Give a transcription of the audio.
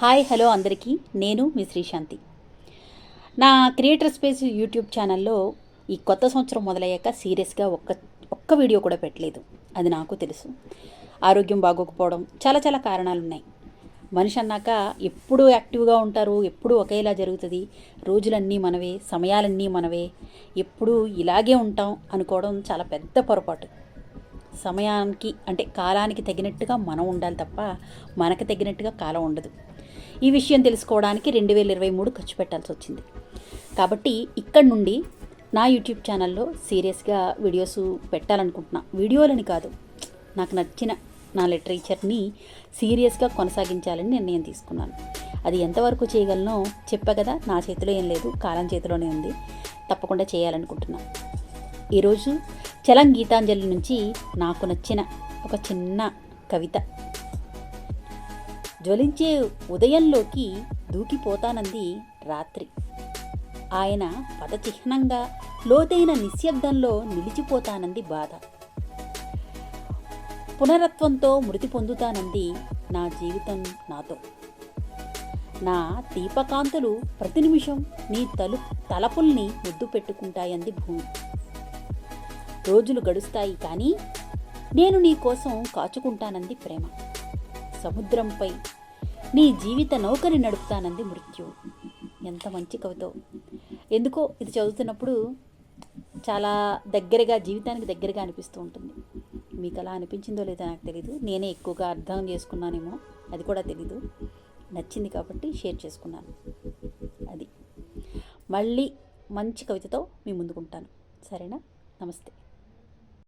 Hi hello అందరికీ. నేను మీ శ్రీశాంతి. నా క్రియేటర్ స్పేస్ యూట్యూబ్ ఛానల్లో ఈ కొత్త సంవత్సరం మొదలయ్యాక సీరియస్గా ఒక్క ఒక్క వీడియో కూడా పెట్టలేదు. అది నాకు తెలుసు. ఆరోగ్యం బాగోకపోవడం చాలా చాలా కారణాలు ఉన్నాయి మనిషి అన్నాక ఎప్పుడు యాక్టివ్గా ఉంటారు ఎప్పుడు ఒకేలా జరుగుతుంది రోజులన్నీ మనవే సమయాలన్నీ మనవే ఎప్పుడు ఇలాగే ఉంటాం అనుకోవడం చాలా పెద్ద పొరపాటు. సమయానికి అంటే కాలానికి తగినట్టుగా మనం ఉండాలి తప్ప మనకు తగినట్టుగా కాలం ఉండదు. ఈ విషయం తెలుసుకోవడానికి రెండు వేల ఇరవై మూడు ఖర్చు పెట్టాల్సి వచ్చింది. కాబట్టి ఇక్కడ నుండి నా యూట్యూబ్ ఛానల్లో సీరియస్గా వీడియోస్ పెట్టాలనుకుంటున్నా. వీడియోలని కాదు నాకు నచ్చిన నా లిటరేచర్ని సీరియస్గా కొనసాగించాలని నిర్ణయం తీసుకున్నాను. అది ఎంతవరకు చేయగలనో చెప్పా కదా నా చేతిలో ఏం లేదు కాలం చేతిలోనే ఉంది తప్పకుండా చేయాలనుకుంటున్నాను ఈరోజు చలం గీతాంజలి నుంచి నాకు నచ్చిన ఒక చిన్న కవిత. జ్వలించే ఉదయంలోకి దూకిపోతానంది రాత్రి. ఆయన పదచిహ్నంగా లోతైన నిశ్శబ్దంలో నిలిచిపోతానంది బాధ. పునరత్వంతో మృతి పొందుతానంది నా జీవితం నాతో. నా దీపకాంతులు ప్రతి నిమిషం నీ తలు తలపుల్ని ముద్దు పెట్టుకుంటాయంది భూమి. రోజులు గడుస్తాయి కానీ నేను నీ కోసం కాచుకుంటానంది ప్రేమ. సముద్రంపై నీ జీవిత నౌకని నడుపుతానంది మృత్యు. ఎంత మంచి కవితో. ఎందుకో ఇది చదువుతున్నప్పుడు చాలా దగ్గరగా జీవితానికి దగ్గరగా అనిపిస్తూ ఉంటుంది. మీకు అలా అనిపించిందో లేదో నాకు తెలీదు. నేనే ఎక్కువగా అర్థం చేసుకున్నానేమో అది కూడా తెలీదు. నచ్చింది కాబట్టి షేర్ చేసుకున్నాను. అది. మళ్ళీ మంచి కవితతో మీ ముందుకుంటాను. సరేనా? నమస్తే.